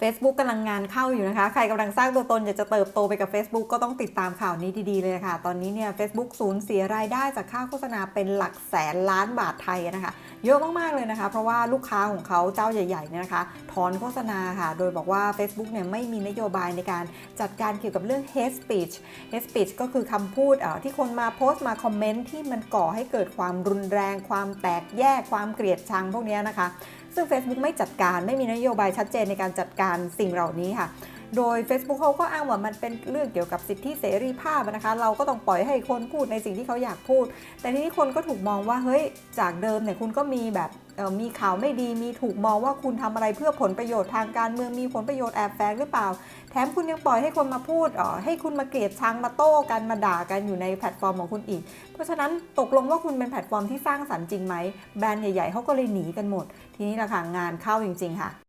Facebook กำลังงานเข้าอยู่นะคะ ใครกำลังสร้างตัวตนอยากจะเติบโตไปกับ Facebook ก็ต้องติดตามข่าวนี้ดีๆเลยค่ะ ตอนนี้เนี่ย Facebook สูญเสียรายได้จากค่าโฆษณาเป็นหลักแสนล้านบาทไทยนะคะเยอะมากๆเลยนะคะ เพราะว่าลูกค้าของเขาเจ้าใหญ่ๆเนี่ยนะคะถอนโฆษณาค่ะ โดยบอกว่า Facebook เนี่ยไม่มีนโยบายในการจัดการเกี่ยวกับเรื่อง hate speech hate speech ก็คือคำพูดเอ่อที่คนมาโพสต์มาคอมเมนต์ที่มันก่อให้เกิดความรุนแรง ความแตกแยกความเกลียดชังพวกเนี้ยนะคะ ซึ่ง Facebook ไม่จัดการไม่มีนโยบายชัดเจนในการจัดการสิ่งเหล่านี้ค่ะ โดย Facebook เขาก็อ้างว่ามันเป็นเรื่องเกี่ยวกับสิทธิเสรีภาพนะคะ เราก็ต้องปล่อยให้คนพูดในสิ่งที่เขาอยากพูด แต่ทีนี้คนก็ถูกมองว่าเฮ้ยจากเดิมเนี่ยคุณก็มีแบบมีข่าวไม่ดีมีถูกมองว่าคุณทำอะไรเพื่อผลประโยชน์ทางการเมืองมีผลประโยชน์แอบแฝงหรือเปล่า แถมคุณยังปล่อยให้คนมาพูดอ่อให้คุณมาเกลียดชังมาโต้กันมาด่ากันอยู่ในแพลตฟอร์มของคุณอีก เพราะฉะนั้นตกลงว่าคุณเป็นแพลตฟอร์มที่สร้างสรรค์จริงไหมแบรนด์ใหญ่ๆเขาก็เลยหนีกันหมด ทีนี้ละค่ะงานเข้าจริง ๆ ค่ะ